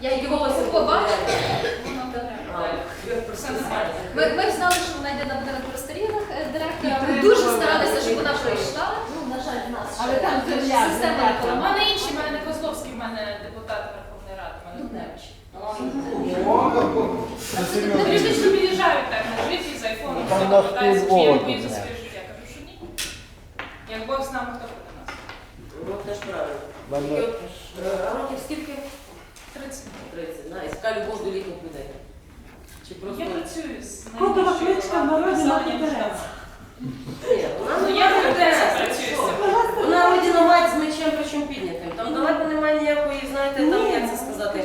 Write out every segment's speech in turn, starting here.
Я його побачила. Вона А, директор. я просто Все нормально. знаю. Ми, ми знали, що вона йде на будинок престарілих директора. Ми дуже старалися, щоб вона прийшла. Ну, на жаль, в нас Але ще там система земля, не земля. У мене інші, в мене не Козловський, в мене депутат Верховної Ради, в мене Дубневич. Періодично приїжджають так на житті з айфоном, Там на питаються, чи я боюсь за своє життя. Кажу, що ні. Як Бог з нами, хто проти нас? Ну, теж правильно. Е, А років скільки? 30. 30. Да, і така любов до літніх людей. Чи просто... Я працюю з Кодова кличка в народі. Ні, вона Ну, я в працюю з. Вона родина мать з мечем причому піднятим. Там далеко немає ніякої, знаєте, там, як це сказати,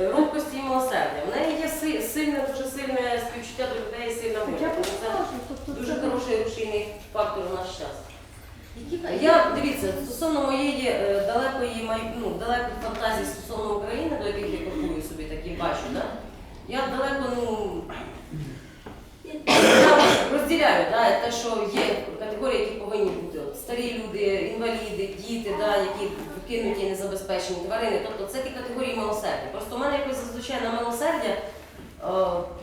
е, робкості і милосердя. В неї є си- сильне, дуже сильне співчуття до людей, і сильна Так воля. я Тому просто Це кажу, тобто дуже це- хороший рушійний фактор у наш час. Я дивіться, стосовно моєї е, далекої ну, далекої фантазії стосовно України, до яких я купую собі такі бачу, да? я далеко ну. Я розділяю да, те, що є категорії, які повинні бути. Старі люди, інваліди, діти, да, які викинуті, незабезпечені, тварини. Тобто це ті категорії милосердя. Просто в мене якось зазвичай на милосердя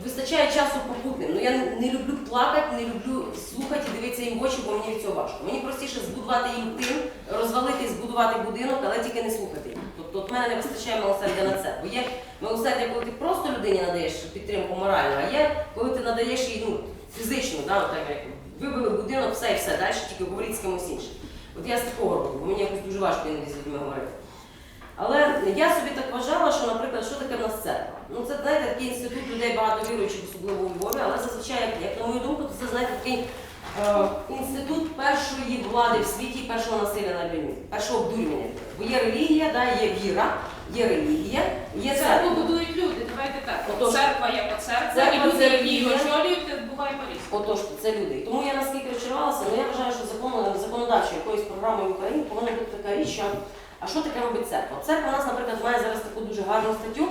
вистачає часу попутним. Ну я не, люблю плакати, не люблю слухати і дивитися їм в очі, бо мені від цього важко. Мені простіше збудувати їм тим, розвалити і збудувати будинок, але тільки не слухати їх. Тобто от мене не вистачає милосердя на це. Бо є милосердя, коли ти просто людині надаєш підтримку моральну, а є, коли ти надаєш їй ну, фізично, да, от як вибили будинок, все і все, далі тільки говоріть з кимось іншим. От я з такого роблю, бо мені якось дуже важко іноді з людьми говорити. Але я собі так вважала, що, наприклад, що таке в нас церква? Ну це знаєте, такий інститут людей багато віруючих, особливо у Львові, але зазвичай, як, на мою думку, то це знаєте такий е, інститут першої влади в світі, першого насилля над людьми, першого обдурювання. Бо є релігія, да, є віра, є релігія, є Церкву церква. будують люди, давайте так. Отож, Церква як церква, церква і люди, це які її релігія. очолюють, буває по-різному. Отож, це люди. І тому я наскільки розчарувалася, ну я вважаю, що законно, законодавчою якоюсь програмою в Україні повинна бути така річ, що а що таке робить церква? Церква у нас, наприклад, має зараз таку дуже гарну статтю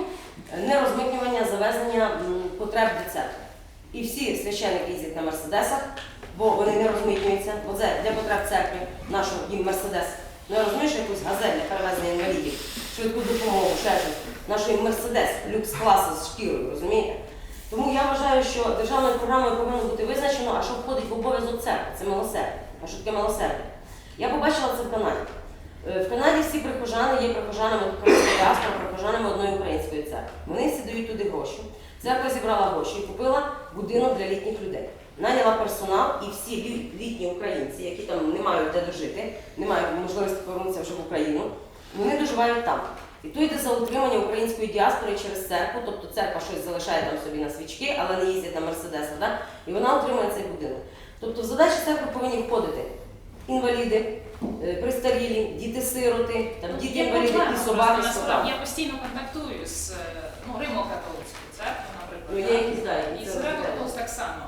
е, нерозмитнювання, завезення потреб для церкви. І всі священники їздять на мерседесах, бо вони не розмитнюються. Бо це для потреб церкви нашого їм мерседес. Ну я розумію, що якусь газель для перевезення інвалідів, швидку допомогу, ще щось. Нашої мерседес, люкс класу з шкірою, розумієте? Тому я вважаю, що державною програмою повинно бути визначено, а що входить в обов'язок церкви, це милосердя. А що таке милосердя? Я побачила це в Канаді. Е, В Канаді всі прихожани є прихожанами діаспори, прихожанами одної української церкви. Вони всі дають туди гроші. Церква зібрала гроші і купила будинок для літніх людей. Наняла персонал і всі літні українці, які там не мають де дожити, не мають можливості повернутися вже в Україну, вони доживають там. І то йде за утримання української діаспори через церкву, тобто церква щось залишає там собі на свічки, але не їздять на мерседесах, да? і вона отримує цей будинок. Тобто в задачі церкви повинні входити інваліди, е, престарілі, діти-сироти, там діти інваліди і собаки. Я постійно контактую з е, ну, Римо-католицькою церквою, наприклад. Ну, якісь, да, які І з розглядають. Римо-католицькою так само.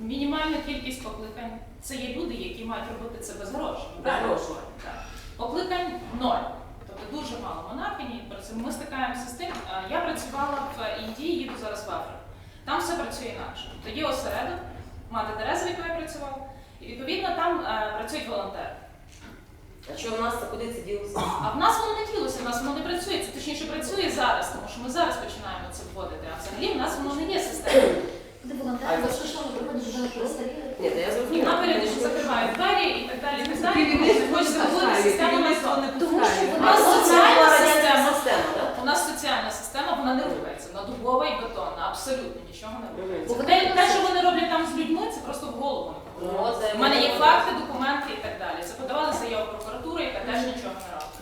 Мінімальна кількість покликань це є люди, які мають робити це без грошей. Без грошей. Покликань ноль. Тобто дуже мало монархині. Ми стикаємося з тим. Я працювала в Індії, їду зараз в Африку. Там все працює інакше. Є осередок, мати Тереза, в якої я працювала, і відповідно там е, працюють волонтери. А що в нас це куди це ділося? А в нас воно не ділося, в нас воно не працює. Це точніше працює зараз, тому що ми зараз починаємо це вводити. А взагалі в нас воно не є системою. Волонтери приходять престарілих? Ні, та я І зрозуміла. нам періодично закривають двері і так далі. І так далі. Тому що не хочеться вводити систему на зону. Тому що У вона нас соціальна система. система, так? У нас соціальна система, вона не рухається. Вона дубова і бетонна, абсолютно нічого не рухається. Бо Те, те, що вони роблять там з людьми, це просто У мене є факти, документи і так далі. Це подавали заяву в прокуратуру, яка теж нічого не робить.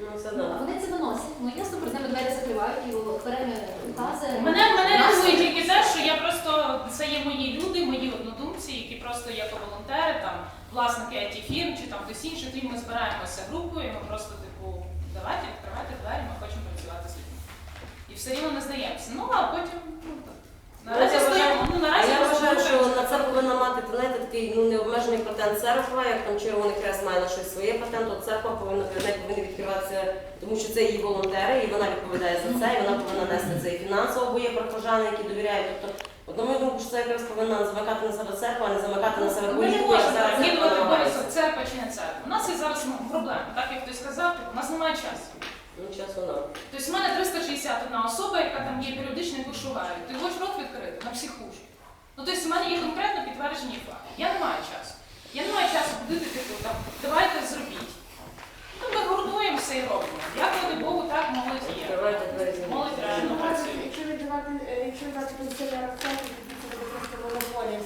Ну, це Ну, да. Вони це виносять. Ну ясно, про ними двері закривають і окремі укази. Мене мене Нас- тільки те, що я просто це є мої люди, мої однодумці, які просто як волонтери, там власники it фірм чи там хтось інший, тоді ми збираємося групою, і ми просто типу давайте відкривайте двері, ми хочемо працювати з людьми. І все рівно не здаємося. Ну а потім ну, так. Наразі я вважаю- Ну наразі я вважаю, що на це повинна мати знаєте, такий ну, необмежений патент церква, як там Червоний Хрест має на щось своє патент, то церква повинна повинна відкриватися, тому що це її волонтери, і вона відповідає за це, і вона повинна нести це і фінансово, бо є прихожани, які довіряють. Тобто, мою думку, що це якраз повинна замикати на себе церква, а не замикати на себе Ми не політику, як можемо зараз намагається. обов'язок церква чи не церква. У нас є зараз ну, проблема, так як хтось сказав, типу, у нас немає часу. Ну, час вона. Тобто в мене 361 особа, яка там є періодично яку шугають. Ти хочеш рот відкрити на психушку. Ну тобто в мене є конкретно підтверджені факти. Я не маю часу. Я не маю часу ходити типу там, давайте зробіть. Ну ми гордуємося і робимо. Дякувати Богу, так молодь є. Двері. Молодь реально працює. Якщо віддавати, е, якщо дати пенсіонерам то це буде просто.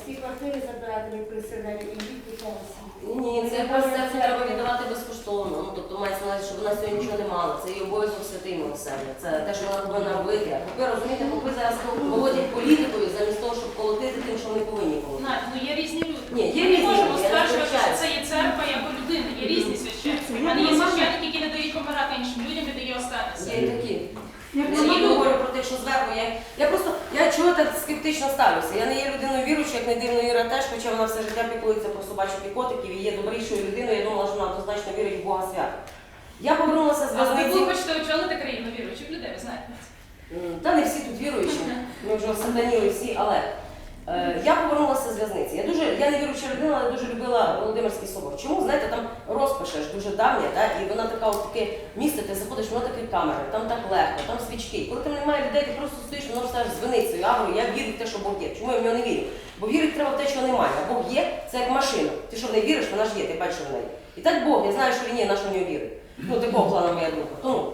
Всі квартири забирати від пенсіонерів і йдіть до того всі. Ні, це якраз це треба віддавати безкоштовно. Ну тобто мається сьогодні нічого не мала. Це її обов'язок святий милосердя. Це те, що вона повинна робити. Поки розумієте, поки зараз володять політикою замість того, щоб колотити тим, що вони повинні колотити. Надь, ну є різні люди. Ні, є Ми різні не можемо люди, я не стверджувати, що це є церква або людина. Є різні священники. У мене є священники, які не дають помирати іншим людям і дає останнє Є і такі. Я не говорю про те, що зверху. Я, я просто я чого так скептично ставлюся. Я не є людиною віруючою, як не дивно Іра теж, хоча вона все життя піклується про собачок і котиків і є добрішою людиною. Я думала, що вона однозначно вірить в Бога свят. Я повернулася з Але ви в'язниці. хочете очолити країну віруючих людей, ви знаєте. М, Та не всі тут віруючі, ми вже сатаніли всі, але е, я повернулася з в'язниці. Я дуже, я не віруюча людина, але дуже любила Володимирський собор. Чому? Знаєте, там розпишеш дуже давня, та, і вона така от таке місце, ти заходиш, воно таке камери, там так легко, там свічки. Коли там немає людей, ти просто стоїш, воно все ж дзвенить цією агрою, я вірю в те, що Бог є. Чому я в нього не вірю? Бо вірити треба в те, що немає. А Бог є, це як машина. Ти що не віриш, вона ж є, ти бачиш вона є. І так Бог, я знаю, що він є, на що в нього вірить. Ну, такого плану моя думка. Тому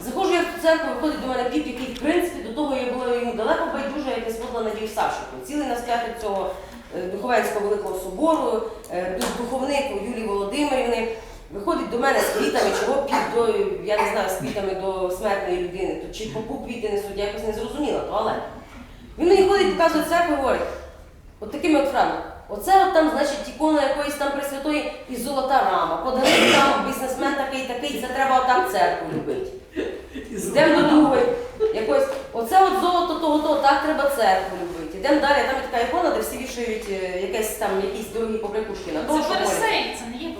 Заходжу я в церкву, виходить до мене піп, який в принципі до того я була йому далеко байдужа, як не сводила Надію Савченко. Цілий настоятель цього е, Духовенського великого собору, е, дух- духовник Юлії Володимирівни. Виходить до мене з квітами, чого піп до, я не знаю, з квітами до смертної людини, то чи попу квіти несуть, я якось не зрозуміла, то але. Він мені ходить, показує церкву і говорить, от такими от фразами. Оце от там, значить, ікона якоїсь там пресвятої і золота рама. Подарив там бізнесмен такий, такий, це треба отак церкву любити. Йдемо до другої. Якось, оце от золото того, того, так треба церкву любити. Йдемо далі, там є така ікона, де всі вішають е, якесь там якісь дорогі побрякушки на тому, Це що моляться. це не є.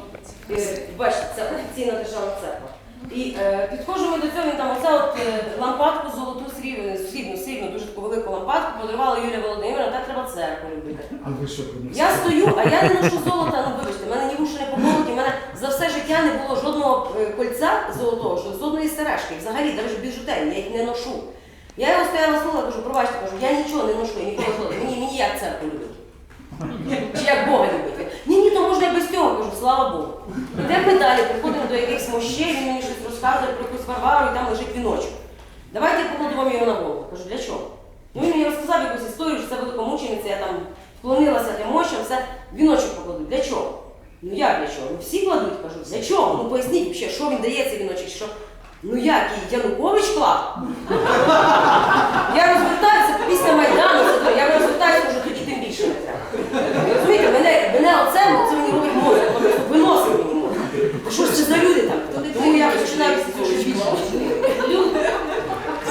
Е, Бачите, це офіційна державна церква. І е, підходжу ми до цього, він там оце от е, лампадку золоту срібну, срібну, срібну, дуже таку велику лампадку подарувала Юлія Володимирівна, так треба церкву любити. А ви що принесли? Я стою, а я не ношу золота, ну вибачте, в мене ні вуші не поколоті, в мене за все життя не було жодного е, кольця золотого, що жодної сережки, взагалі, навіть біжутерії, я їх не ношу. Я його стояла слова, кажу, пробачте, кажу, я нічого не ношу, я ніколи золота, мені, мені як церкву любити. Чи як Бога любити? Ні, ні, то можна і без цього, кажу, слава Богу. Йдемо ми далі, приходимо до якихось мощей, він мені щось розказує про якусь Варвару, і там лежить віночок. Давайте я покладу вам його на голову. Кажу, для чого? Ну він мені розказав якусь історію, що це великомучениця, я там вклонилася тим мощам, все, віночок покладу. Для чого? Ну як для чого? Ну всі кладуть, кажу, для чого? Ну поясніть, ще, що він дає цей віночок, що. Ну як, і Янукович клав після Майдану, це то, я розвертаюся, кажу, тоді тим більше не треба. Ви Розумієте, мене, мене оце, це мені робить мозок, воно просто виносить мені мозок. Та Що ж це за люди там? Тому я починаю з. Люди.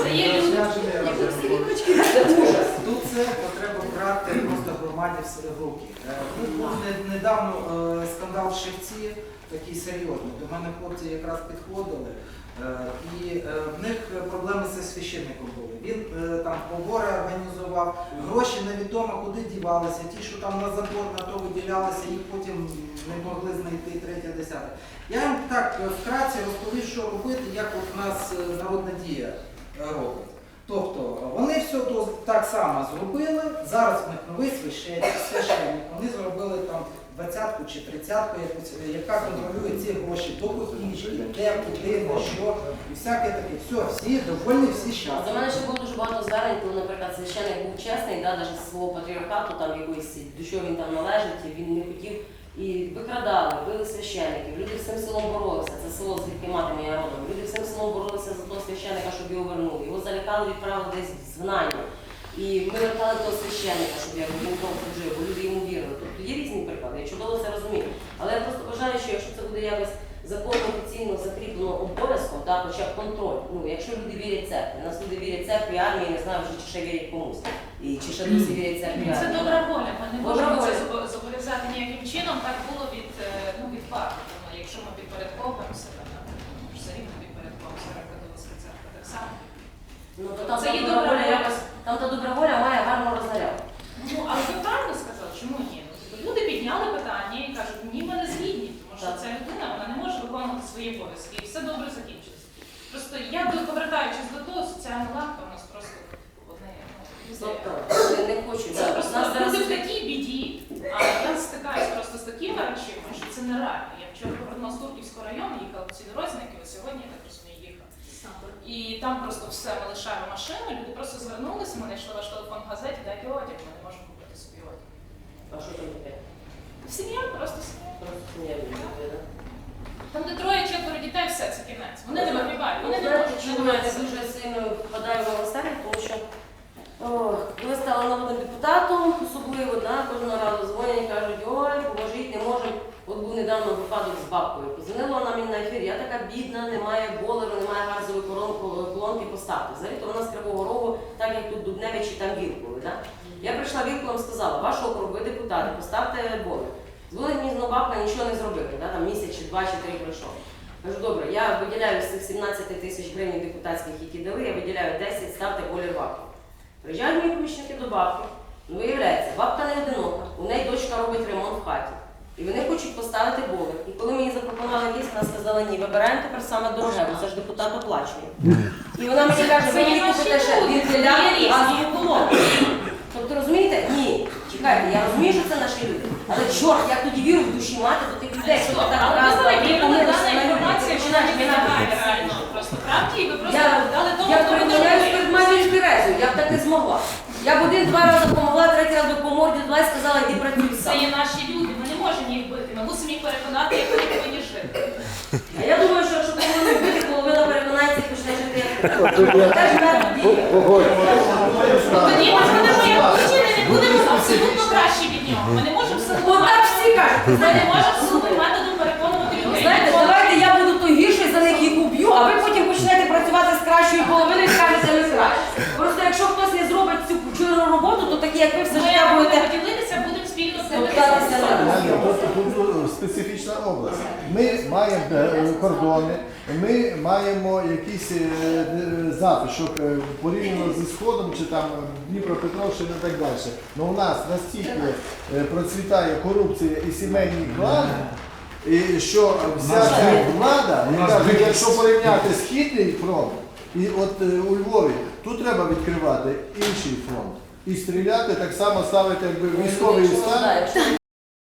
Це є люди. Тут церкву треба брати просто громаді в руки. Е, Тут був недавно е, скандал в Шевці, такий серйозний. До мене хлопці якраз підходили. е, І в них проблеми зі священником були. Він е, там побори організував, гроші невідомо куди дівалися, ті, що там на забор на то виділялися, їх потім не могли знайти третє, десяте. Я їм так е, вкратце розповів, що робити, як у нас е, народна дія робить. Тобто вони все так само зробили. Зараз в них новий священник. Вони зробили там двадцятку чи тридцятку, яка контролює ці гроші до копійки, де, куди, на що, і всяке таке. Все, всі довольні, всі За щасливі. мене ще було дуже багато звернень, коли, наприклад, священник був чесний, да, навіть з свого патріархату, там якоїсь, до чого він там належить, і він не хотів. І викрадали, били священників, люди всім селом боролися, це село, звідки мати моя родом. Люди всім селом боролися за того священника, щоб його вернули. Його залякали, відправили десь в згнання. І ми вертали того священника, щоб я він там жив, бо люди йому вірили. Тобто є різні приклади, я чудово це розумію. Але я просто вважаю, що якщо це буде якось законно офіційно закріплено обов'язком, так, хоча б контроль. Ну, якщо люди вірять церкві, нас люди вірять церкві, армії, не знаю вже чи ще вірять комусь. І чи ще досі вірять церкві. Це добра воля. Ми не Добра можемо це зобо- зобов'язати ніяким чином. Так було від, е, ну, від папи. Тому Якщо ми підпорядковуємося, там, ми ж все рівно підпорядковуємося католицька церква так само. Ну, то там Це є добра воля. якось, там та воля має гарну рознаряд. Ну, а правильно сказали, чому ні? Ну, тобто люди підняли питання і кажуть, ні, ми не згідні, тому що Так. ця людина вона не може виконувати свої обов'язки, і все добре закінчиться. Просто соціальна лавка у нас просто одне. ну, Тобто, вони не хочуть. Це да. просто Нас зараз люди в такій біді. А я стикаюсь просто з такими речами, що це нереально. Я вчора повернулася з Турківського району, їхала по цій дорозі, на якій ви сьогодні, я так розумію, їхала. І там просто все, ми лишаємо машину, люди просто звернулися, ми знайшли ваш телефон в газеті, дайте одяг, ми не можемо купити собі одяг. А що там таке? Сім'я, просто сім'я. Просто да? Там де троє, четверо дітей, все, це кінець. Вони не вигрібають, вони не можуть, чому я дуже сильно впадаю в авостарі, тому що о, коли стала народним депутатом, особливо, да, кожного разу дзвонять і кажуть, ой, поможіть, не можемо. От був недавно випадок з бабкою. Позвонила вона мені на ефір, я така бідна, немає болеру, немає газової коронки, колонки поставити. Взагалі то вона з Кривого Рогу, так як тут Дубневич і там Вілкові. Да? Я прийшла вілком сказала, ваш округ, ви депутати, поставте болер. Дзвонить мені бабка, нічого не зробили, да? там місяць чи два чи три пройшов. Кажу, добре, я виділяю з цих 17 тисяч гривень депутатських, які дали, я виділяю 10, ставте болір бабки. Приїжджають мої помічники до бабки. Ну, виявляється, бабка не одинока, у неї дочка робить ремонт в хаті. І вони хочуть поставити болер. І коли мені запропонували ліс, вона сказала, ні, вибираємо тепер саме дороге, бо це ж депутат оплачує. І вона мені каже, ви мені купите ще вентилятор і газову колонку. Тобто розумієте? Ні. Чекайте, я розумію, що це наші люди. Але чорт, як тоді віру в душі мати до тих людей, що так але раз, ви два, знаєте, три, ви помилися дана інформація, вона починаєш не міняти. реально просто правді, і ви просто дали тому, я хто припиняюсь потребує. перед матір'ю Терезою, я б так не змогла. Я б один-два рази допомогла, третій раз морді дала і сказала, йди працюй Це є наші люди, ми не можемо їх бити, ми мусимо їх переконати, як вони повинні жити. А я думаю, що якщо половину бити, половина переконається і почне жити. Теж. Тоді ми будемо як мужчини, не будемо абсолютно кращі від нього. Ми не можемо силовим так всі кажуть. Ми не можемо силовим методом переконувати людей. Знаєте, давайте я буду той гірший, за них їх уб'ю, а ви потім почнете працювати з кращою половиною і скажете, ми краще. Просто якщо хтось не зробить цю чорну роботу, то такі, як ви все життя будете поділитися, будемо спільно топтатися тут, тут специфічна область. Ми маємо е, кордони, ми маємо якийсь е, е, затишок е, порівняно зі Сходом чи там Дніпропетровщина і так далі. Але у нас настільки е, процвітає корупція і сімейні клани, і що вся ця влада, яка, якщо порівняти східний фронт, і от е, у Львові, тут треба відкривати інший фронт. І стріляти так само ставити якби військовий стан.